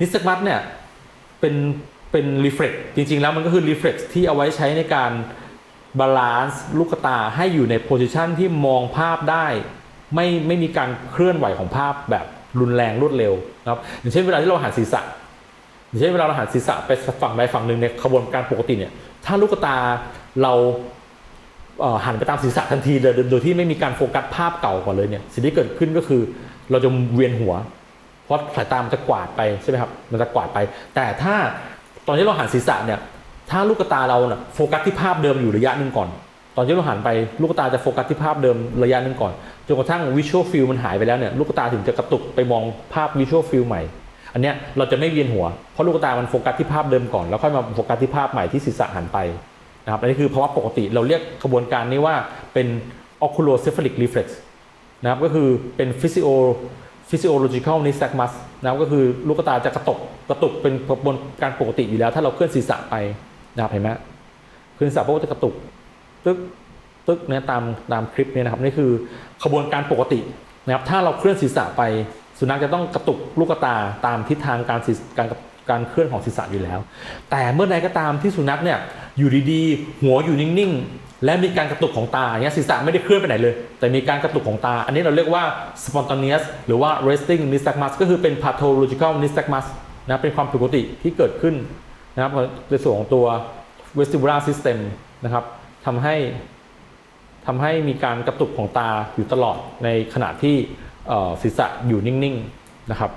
นิสตมัสเนี่ยเป็นเป็นรีเฟล็กจริง ๆ แล้วมันก็คือรีเฟล็กที่เอาไว้ใช้ในการบาลานซ์ลูกตาให้อยู่ในโพซิชันที่มองภาพได้ ไม่ไม่มีการเคลื่อนไหวของภาพแบบรุนแรงรวดเร็วนะครับอย่างเช่นเวลาที่เราหันศีรษะอย่างเช่นเวลาเราหันศีรษะไปฝั่งใดฝั่งหนึ่งในขบวนการปกติเนี่ยถ้าลูกตาเราเหันไปตามศีรษะทันทีโดยโดยที่ไม่มีการโฟกัสภาพเก่าก่อนเลยเนี่ยสิ่งที่เกิดขึ้นก็คือเราจะเวียนหัว เพราะสายตามันจะกวาดไปใช่ไหมครับ มันจะกวาดไป แต่ถ้าตอนที่เราหันศีรษะเนี่ย ถ้าลูกตาเราเนี่ยโฟกัสที่ภาพเดิมอยู่ระยะหนึ่งก่อน ตอนที่เราหันไปลูกตาจะโฟกัสที่ภาพเดิมระยะหนึ่งก่อน จนกระทั่งวิชวลฟิลมันหายไปแล้วเนี่ย ลูกตาถึงจะกระตุกไปมองภาพวิชวลฟิลใหม่ อันเนี้ยเราจะไม่เวียนหัว เพราะลูกตามันโฟกัสที่ภาพเดิมก่อน แล้วค่อยมาโฟกัสที่ภาพใหม่ที่ศีรษะหันไปนะครับ อันนี้คือภาวะปกติ เราเรียกกระบวนการนี้ว่าเป็น oculocephalic reflex นะครับ ก็คือเป็น physio physiological nystagmus นะครับก็คือลูกตาจะกระตุกกระตุกเป็นกระบวนการปกติอยู่แล้ว ถ้าเราเคลื่อนศีรษะไปนะครับเห็นไหมเคลื่อนศีรษะปุ๊บก็จะกระตุกตึ๊กตึ๊กเนี่ยตามตามคลิปเนี่ยนะครับนี่คือขบวนการปกตินะครับถ้าเราเคลื่อนศีรษะไป สุนัขจะต้องกระตุกลูกตาตามทิศทางการการการเคลื่อนของศีรษะอยู่แล้ว แต่เมื่อใดก็ตามที่สุนัขเนี่ยอยู่ดีๆ หัวอยู่นิ่งๆ และมีการกระตุกของตาเงี้ยศีรษะไม่ได้เคลื่อนไปไหนเลย แต่มีการกระตุกของตา อันนี้เราเรียกว่า spontaneous หรือว่า resting nystagmus ก็คือเป็น pathological nystagmus นะเป็นความผิดปกติที่เกิดขึ้นนะครับในส่วนของตัว vestibular system นะครับทำให้ทำให้มีการกระตุกของตาอยู่ตลอดในขณะที่ศีรษะอยู่นิ่งๆนะครับ